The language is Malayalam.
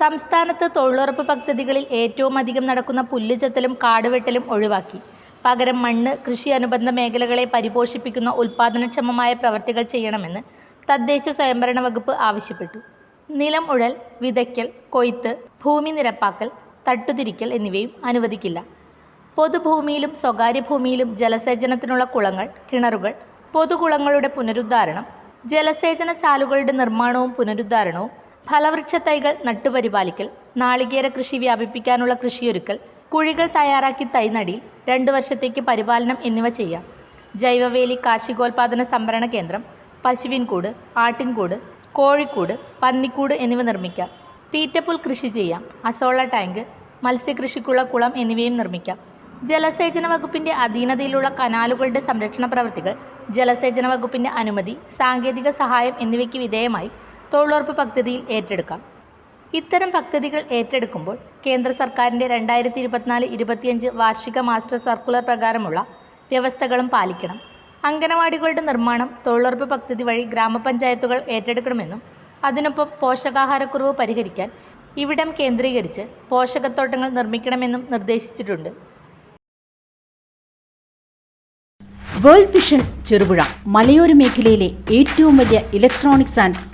സംസ്ഥാനത്ത് തൊഴിലുറപ്പ് പദ്ധതികളിൽ ഏറ്റവും അധികം നടക്കുന്ന പുല്ലുചെത്തലും കാടുവെട്ടലും ഒഴിവാക്കി. പകരം മണ്ണ് കൃഷി അനുബന്ധ മേഖലകളെ പരിപോഷിപ്പിക്കുന്ന ഉൽപ്പാദനക്ഷമമായ പ്രവർത്തികൾ ചെയ്യണമെന്ന് തദ്ദേശ സ്വയംഭരണ വകുപ്പ് ആവശ്യപ്പെട്ടു. നിലം ഉഴൽ വിതയ്ക്കൽ കൊയ്ത്ത് ഭൂമി നിരപ്പാക്കൽ തട്ടുതിരിക്കൽ എന്നിവയും അനുവദിക്കില്ല. പൊതുഭൂമിയിലും സ്വകാര്യ ഭൂമിയിലും ജലസേചനത്തിനുള്ള കുളങ്ങൾ കിണറുകൾ പൊതുകുളങ്ങളുടെ പുനരുദ്ധാരണം ജലസേചന ചാലുകളുടെ നിർമ്മാണവും പുനരുദ്ധാരണവും ഫലവൃക്ഷ തൈകൾ നട്ടുപരിപാലിക്കൽ നാളികേര കൃഷി വ്യാപിപ്പിക്കാനുള്ള കൃഷിയൊരുക്കൽ കുഴികൾ തയ്യാറാക്കി തൈ രണ്ട് രണ്ടു വർഷത്തേക്ക് പരിപാലനം എന്നിവ ചെയ്യാം. ജൈവവേലി കാർഷികോൽപാദന സംഭരണ കേന്ദ്രം പശുവിൻകൂട് ആട്ടിൻകൂട് കോഴിക്കൂട് പന്നിക്കൂട് എന്നിവ നിർമ്മിക്കാം. തീറ്റപ്പുൽ കൃഷി ചെയ്യാം. അസോള ടാങ്ക് മത്സ്യകൃഷിക്കുള്ള കുളം എന്നിവയും നിർമ്മിക്കാം. ജലസേചന വകുപ്പിന്റെ അധീനതയിലുള്ള കനാലുകളുടെ സംരക്ഷണ പ്രവൃത്തികൾ ജലസേചന വകുപ്പിന്റെ അനുമതി സാങ്കേതിക സഹായം എന്നിവയ്ക്ക് വിധേയമായി തൊഴിലുറപ്പ് പദ്ധതിയിൽ ഏറ്റെടുക്കാം. ഇത്തരം പദ്ധതികൾ ഏറ്റെടുക്കുമ്പോൾ കേന്ദ്ര സർക്കാരിന്റെ രണ്ടായിരത്തി ഇരുപത്തിനാല് ഇരുപത്തിയഞ്ച് വാർഷിക മാസ്റ്റർ സർക്കുലർ പ്രകാരമുള്ള വ്യവസ്ഥകളും പാലിക്കണം. അംഗനവാടികളുടെ നിർമ്മാണം തൊഴിലുറപ്പ് പദ്ധതി വഴി ഗ്രാമപഞ്ചായത്തുകൾ ഏറ്റെടുക്കണമെന്നും അതിനൊപ്പം പോഷകാഹാരക്കുറവ് പരിഹരിക്കാൻ ഇവിടം കേന്ദ്രീകരിച്ച് പോഷകത്തോട്ടങ്ങൾ നിർമ്മിക്കണമെന്നും നിർദ്ദേശിച്ചിട്ടുണ്ട്. വേൾഡ് വിഷൻ ചെറുപുഴ മലയോര മേഖലയിലെ ഏറ്റവും വലിയ electronics and